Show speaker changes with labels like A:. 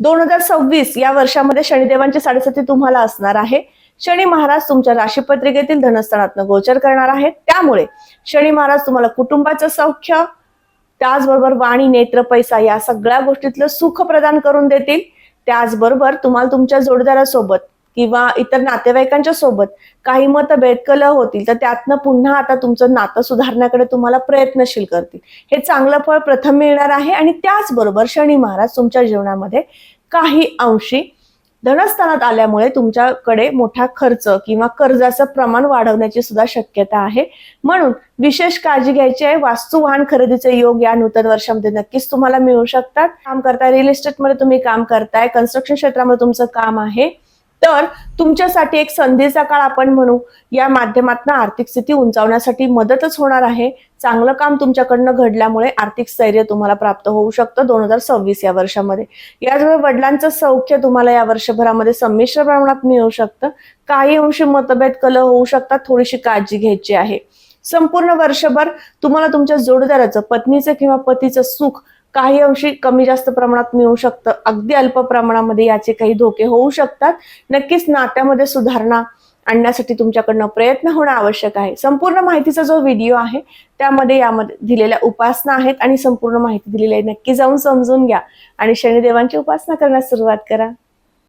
A: दोन हजार सव्वीस या वर्षामध्ये शनिदेवांची साडेसाती तुम्हाला असणार आहे. शनी महाराज तुमच्या राशीपत्रिकेतील धनस्थानात गोचर करणार आहेत. त्यामुळे शनी महाराज तुम्हाला कुटुंबाचं सौख्य त्याचबरोबर वाणी नेत्र पैसा या सगळ्या गोष्टीतलं सुख प्रदान करून देतील. त्याचबरोबर तुम्हाला तुमच्या जोडदारासोबत किंवा इतर नातेवाईकांच्या सोबत काही मतभेद कलह होतील तर त्यातनं पुन्हा आता तुमचं नातं सुधारण्याकडे तुम्हाला प्रयत्नशील करतील. हे चांगलं फळ प्रथम मिळणार आहे आणि त्याचबरोबर शनी महाराज तुमच्या जीवनामध्ये काही अंशी धनस्थानात आल्यामुळे तुमच्याकडे मोठा खर्च किंवा कर्जाचं प्रमाण वाढवण्याची सुद्धा शक्यता आहे. म्हणून विशेष काळजी घ्यायची आहे. वास्तू वाहन खरेदीचे योग या नूतन वर्षामध्ये नक्कीच तुम्हाला मिळू शकतात. काम करताय रिअल इस्टेटमध्ये तुम्ही काम करताय कन्स्ट्रक्शन क्षेत्रामध्ये तुमचं काम आहे. तर तुमच्यासाठी एक संधीचा काळ आपण म्हणू. या माध्यमातून आर्थिक स्थिती उंचावण्यासाठी मदतच होणार आहे. चांगलं काम तुमच्याकडनं घडल्यामुळे आर्थिक स्थैर्य तुम्हाला प्राप्त होऊ शकतं दोन हजार सव्वीस या वर्षामध्ये. याचबरोबर वडिलांचं सौख्य तुम्हाला या वर्षभरामध्ये संमिश्र प्रमाणात मिळू शकतं. काही अंशी मतभेद कल होऊ शकतात थोडीशी काळजी घ्यायची आहे. संपूर्ण वर्षभर तुम्हाला तुमच्या जोडदाराचं पत्नीचं किंवा पतीचं सुख काही अंशी कमी जास्त प्रमाणात मिळू शकतं. अगदी अल्प प्रमाणामध्ये याचे काही धोके होऊ शकतात. नक्कीच नात्यामध्ये सुधारणा आणण्यासाठी तुमच्याकडनं प्रयत्न होणं आवश्यक आहे. संपूर्ण माहितीचा जो व्हिडिओ आहे त्यामध्ये यामध्ये दिलेल्या उपासना आहेत आणि संपूर्ण माहिती दिलेली आहे. नक्की जाऊन समजून घ्या आणि शनिदेवांची उपासना करण्यास सुरुवात करा.